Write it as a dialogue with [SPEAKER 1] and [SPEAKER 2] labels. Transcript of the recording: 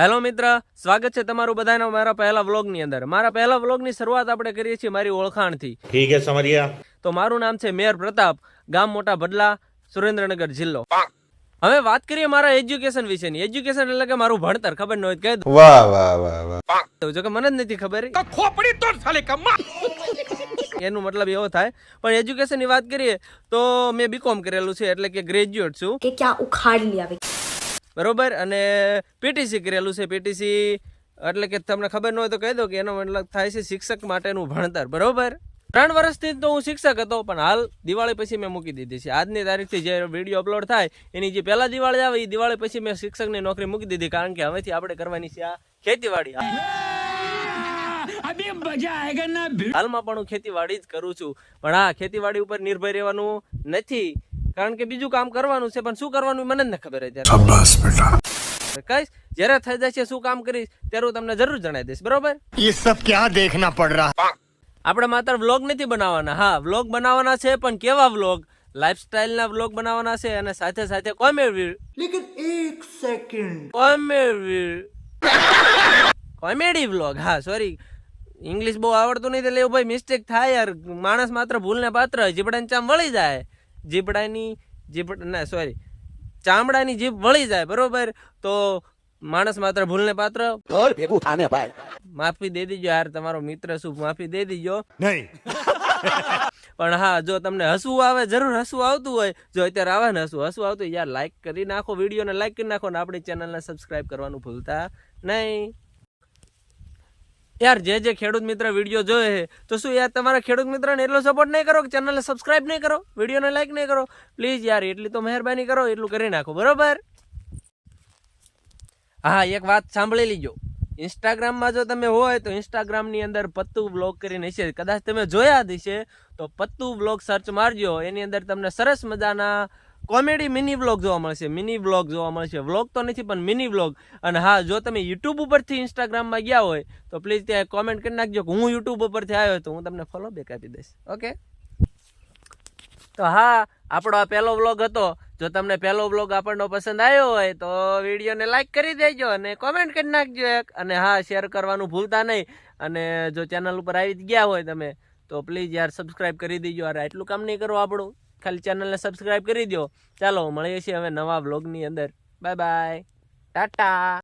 [SPEAKER 1] Hello મિત્ર સ્વાગત છે તમારું બધાના મારા પહેલા વ્લોગની અંદર. મારા પહેલા વ્લોગની શરૂઆત આપણે કરીએ છીએ મારી ઓળખાણથી.
[SPEAKER 2] ઠીક છે
[SPEAKER 1] તો મારું નામ છે મેયર પ્રતાપ ગામ મોટા બદલા સુરેન્દ્રનગર જિલ્લો. હવે વાત કરીએ મારા એજ્યુકેશન વિશેની. એજ્યુકેશન એટલે કે મારું ભણતર ખબર ન હોય કહે
[SPEAKER 3] વાહ તો
[SPEAKER 1] જો કે મને જ નથી ખબર. ખોપડી તો સાલે કમ્મા એનું મતલબ એવો થાય. પણ એજ્યુકેશનની વાત કરીએ તો મેં બીકોમ કરેલું છે એટલે કે ગ્રેજ્યુએટ છું.
[SPEAKER 4] કે ક્યાં ઉખાડ આવે.
[SPEAKER 1] બરોબર? અને પીટીસી કરેલું છે. પીટીસી એટલે કે તમને ખબર ન હોય તો કહી દો કે એનો મતલબ થાય છે શિક્ષક માટેનું ભણતર. બરોબર? ત્રણ વર્ષથી તો હું શિક્ષક હતો પણ હાલ દિવાળી પછી મેં મૂકી દીધી છે. આજની તારીખથી જે વીડિયો અપલોડ થાય એની જે પહેલા દિવાળી આવે એ દિવાળી પછી મેં શિક્ષકની નોકરી મૂકી દીધી કારણ કે હવેથી આપણે કરવાની છે આ ખેતીવાડી. હાલમાં પણ હું ખેતીવાડી જ કરું છું. પણ હા ખેતીવાડી ઉપર નિર્ભર રહેવાનું નથી. કારણ કે બીજું કામ કરવાનું છે પણ શું કરવાનું મને જ ન ખબર અત્યારે કઈશ જ્યારે થઈ જશે શું કામ કરીશ ત્યારે હું તમને જરૂર જણાવી દઈશ બરોબર?
[SPEAKER 5] એ સબ ક્યાં દેખના પડ રહા?
[SPEAKER 1] આપણે માત્ર વ્લોગ નથી બનાવવાના. હા વ્લોગ બનાવવાના છે પણ કેવા વ્લોગ? લાઈફસ્ટાઈલના વ્લોગ બનાવવાના છે અને સાથે સાથે કોમેડી લેકિન એક સેકન્ડ. કોમેડી કોમેડી વ્લોગ હા સોરી ઇંગ્લિશ બહુ આવડતું નહીં એટલે એવું ભાઈ મિસ્ટેક થાય યાર. માણસ માત્ર ભૂલને પાત્ર જીબડાને ચામ વળી જાય. જીબડાની જીબ ના સોરી ચામડાની જીભ વળી જાય બરોબર? તો માણસ માત્ર ભૂલને પાત્ર. માફી દે દીજો યાર તમારો મિત્ર શું માફી દે દીજો?
[SPEAKER 5] નહીં.
[SPEAKER 1] પણ હા જો તમને હસવું આવે જરૂર હસવું આવતું હોય. જો અત્યારે આવે ને હસવું હસવું આવતું હોય યાર લાઈક કરી નાખો વિડીયોને લાઈક કરી નાખો ને આપણી ચેનલને સબસ્ક્રાઇબ કરવાનું ભૂલતા નહીં. યાર, જે જે ખેડૂત મિત્ર વીડિયો જોયે છે, તો શું યાર, તમારા ખેડૂત મિત્રને એટલો સપોર્ટ નહીં કરો કે ચેનલને સબસ્ક્રાઈબ નહીં કરો, વિડીયોને લાઈક નહીં કરો? પ્લીઝ યાર, એટલી તો મહેરબાની કરો, એટલું કરી નાખો, બરાબર? હા, એક વાત સાંભળી લીજો. ઇન્સ્ટાગ્રામમાં જો તમે હોય, તો ઇન્સ્ટાગ્રામની અંદર પત્તુ બ્લોગ કરીને હશે કદાચ તમે જોયા જ હશે, તો પત્તુ બ્લોગ સર્ચ મારજો. એની અંદર તમને સરસ મજાના કોમેડી મિની વ્લોગ જોવા મળશે, મિની વ્લોગ જોવા મળશે. વ્લોગ તો નથી, પણ મિની વ્લોગ. અને હા, જો તમે યુટ્યુબ ઉપરથી ઇન્સ્ટાગ્રામમાં ગયા હોય, તો પ્લીઝ ત્યાં કોમેન્ટ કરી નાખજો કે હું યુટ્યુબ ઉપરથી આવ્યો તો હું તમને ફોલો બેક આપી દઈશ. ઓકે તો હા, આપણો આ પહેલો વ્લોગ હતો. જો તમને પહેલો વ્લોગ આપણનો પસંદ આવ્યો હોય, તો વિડીયોને લાઈક કરી દેજો અને કોમેન્ટ કરી નાખજો એક. અને હા શેર કરવાનું ભૂલતા નહીં. અને જો ચેનલ ઉપર આવી ગયા હોય તમે, તો પ્લીઝ યાર સબસ્ક્રાઈબ કરી દેજો. યાર એટલું કામ નહીં કરો આપણું. ખાલી ચેનલને સબસ્ક્રાઈબ કરી દો ચાલો, મળીએ છીએ હવે નવા વ્લોગની અંદર. Bye bye Tata